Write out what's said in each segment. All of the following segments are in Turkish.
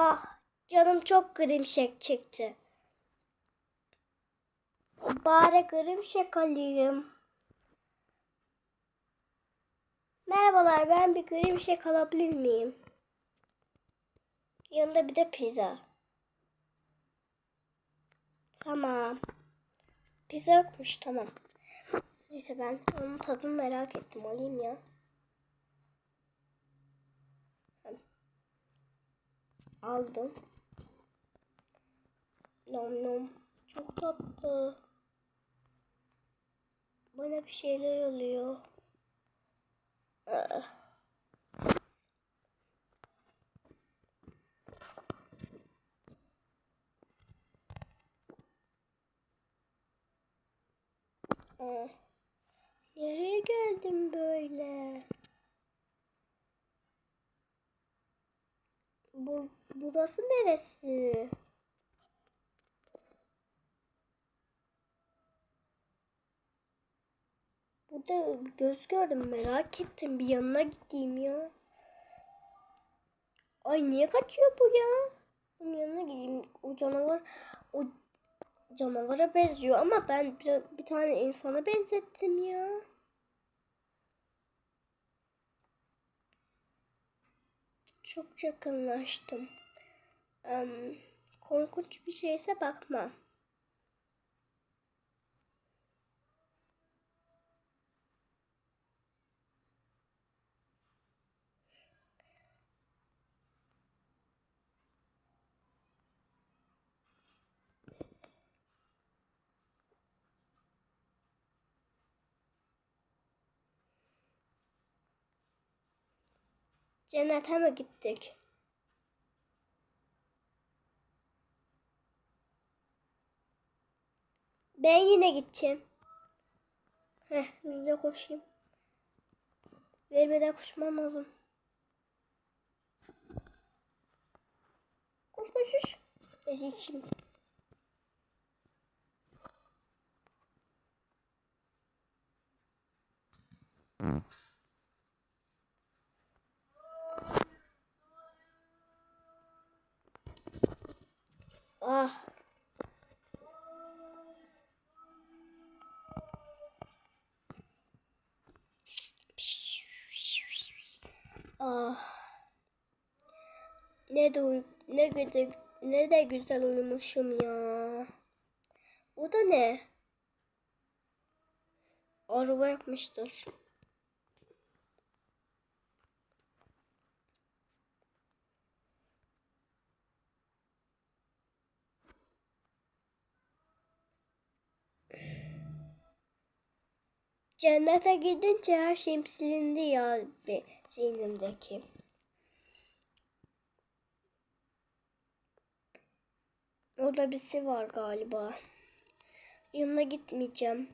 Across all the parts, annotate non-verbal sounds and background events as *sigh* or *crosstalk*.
Ah canım çok grimşek çekti. Bari grimşek alayım. Merhabalar ben bir grimşek alabilir miyim? Yanında bir de pizza. Tamam. Pizza yokmuş tamam. Neyse ben onun tadını merak ettim alayım ya. Aldım. Nom nom. Çok tatlı. Bana bir şeyler oluyor. Aa. Aa. Nereye geldim böyle? Bu, burası neresi? Burada göz gördüm merak ettim bir yanına gideyim ya. Ay niye kaçıyor bu ya? Bunun yanına gideyim. O canavar o canavara benziyor ama ben bir, bir tane insana benzettim ya. Çok yakınlaştım. Em, korkunç bir şeyse bakma. Cennete mi gittik? Ben yine gideceğim. Heh, hızlıca koşayım. Vermeden koşmam lazım. Koş koş koş. Neyse içeyim. Ah. Ah. Ne de uy ne de ne de güzel uyumuşum ya. O da ne? Araba yapmışlar. Cennete gidince her şeyim silindi ya zihnimdeki. Orada birisi var galiba. Yanına gitmeyeceğim.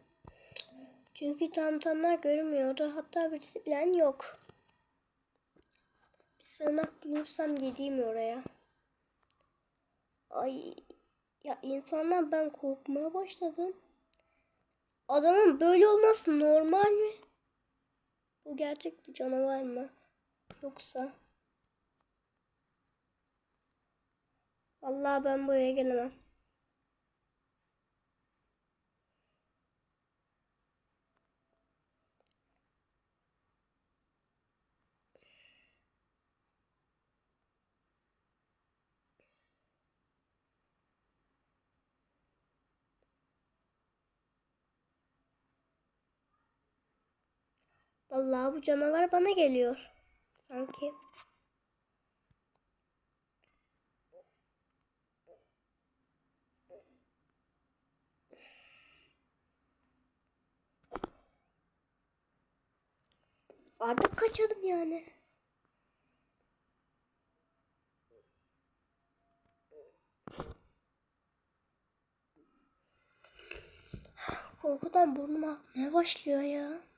Çünkü tam tamlar görünmüyor. Hatta birisi bilen yok. Bir sığınak bulursam gideyim oraya. Ay ya insanlar ben korkmaya başladım. Adamın böyle olması normal mi? Bu gerçek bir canavar mı? Yoksa? Vallahi ben buraya gelemem. Vallahi bu canavar bana geliyor. Sanki. Artık kaçalım yani. Korkudan burnum akmaya başlıyor ya.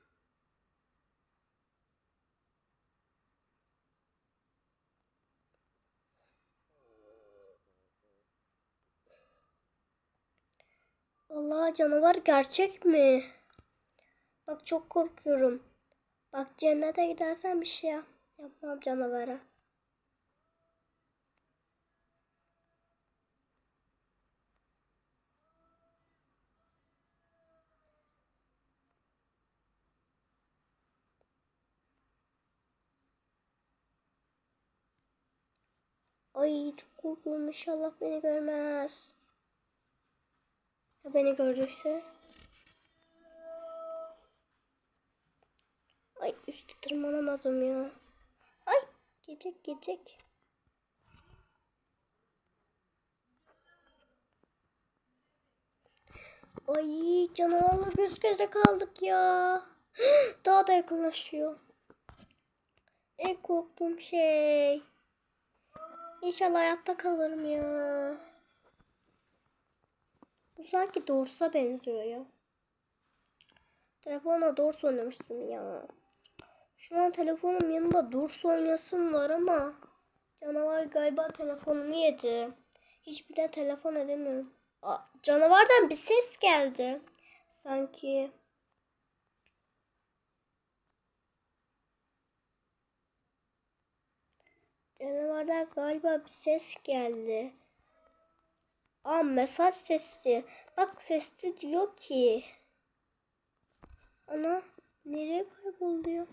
Allah canavar gerçek mi? Bak çok korkuyorum. Bak cennete gidersen bir şey yapmam canavara. Ay çok korkuyorum inşallah beni görmez. Beni gördüyse? Ay üstü tırmanamadım ya. Ay gecek gecek. Ay canavarla göz göze kaldık ya. *gasps* Daha da yakınlaşıyor. En korktuğum şey. İnşallah hayatta kalırım ya. Bu sanki Dors'a benziyor ya. Telefonla Dors oynamıştım ya. Şu an telefonum yanında Dors oynasım var ama canavar galiba telefonumu yedi. Hiçbirine telefon edemiyorum. Aa, canavardan bir ses geldi. Sanki. Canavardan galiba bir ses geldi. Aa mesaj sesi. Bak sesli diyor ki. Ana nereye kayboldu ya?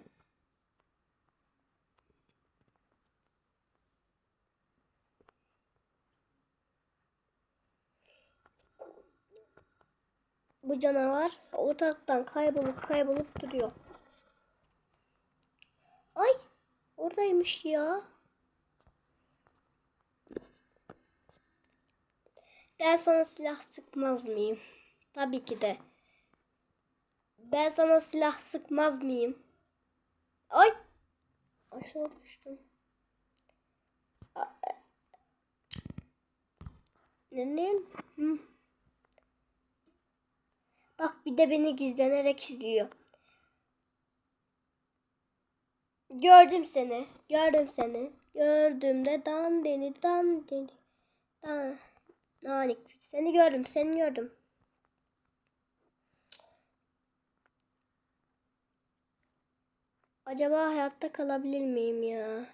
Bu canavar ortalıktan kaybolup kaybolup duruyor. Ay oradaymış ya. Ben sana silah sıkmaz mıyım? Tabii ki de. Ben sana silah sıkmaz mıyım? Ay! Aşağı düştüm. A- Ne? Hı. Bak bir de beni gizlenerek izliyor. Gördüm seni. Gördüm seni. Gördüm de dan deni dan deni. Dan. Nanik. Seni gördüm. Seni gördüm. Acaba hayatta kalabilir miyim ya?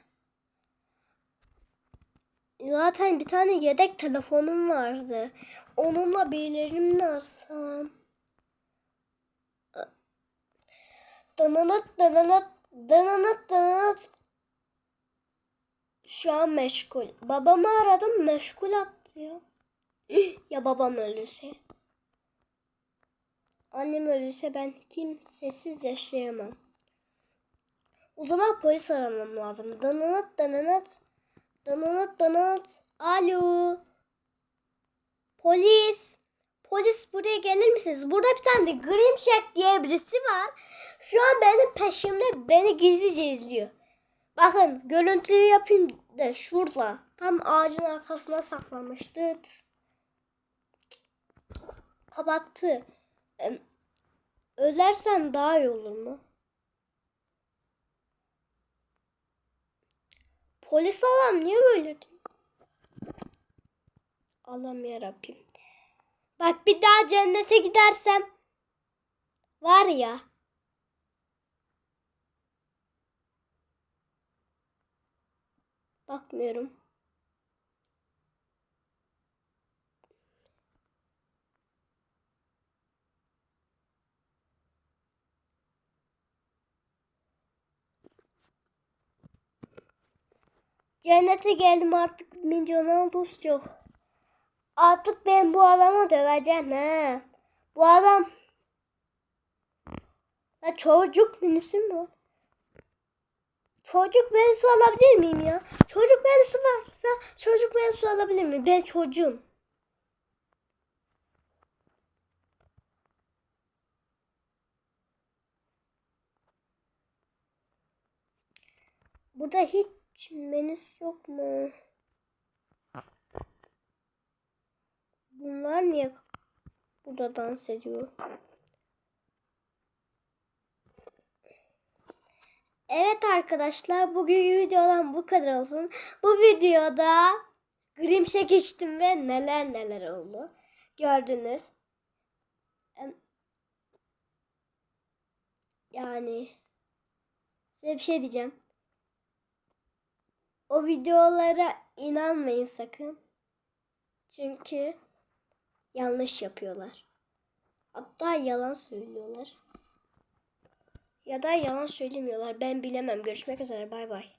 Zaten bir tane yedek telefonum vardı. Onunla birilerini mi alsam? Dananat dananat dananat dananat. Şu an meşgul. Babamı aradım meşgul attı ya. Ya babam ölürse? Annem ölürse ben kimsesiz yaşayamam. O zaman polis aramam lazım. Dananat dananat. Dananat dananat. Alo. Polis. Polis buraya gelir misiniz? Burada bir tane de Grimshack diye birisi var. Şu an benim peşimde beni gizlice izliyor. Bakın görüntüyü yapayım da şurada. Tam ağacın arkasına saklanmıştı. Kapattı. Ölersen daha iyi olur mu? Polis adam niye böyle diyor? Allah'ım yarabbim. Bak bir daha cennete gidersem var ya. Bakmıyorum. Cennete geldim artık milyon dost yok. Artık ben bu adamı döveceğim he. Bu adam ya çocuk menüsü mü? Çocuk menüsü alabilir miyim ya? Çocuk menüsü varsa çocuk menüsü alabilir miyim? Ben çocuğum. Burada hiç menüs yok mu? Bunlar niye burada dans ediyor? Evet arkadaşlar bugün videodan bu kadar olsun. Bu videoda Grimsh'e geçtim ve neler neler oldu. Gördünüz. Yani size bir şey diyeceğim. O videolara inanmayın sakın. Çünkü yanlış yapıyorlar. Hatta yalan söylüyorlar. Ya da yalan söylemiyorlar. Ben bilemem. Görüşmek üzere. Bay bay.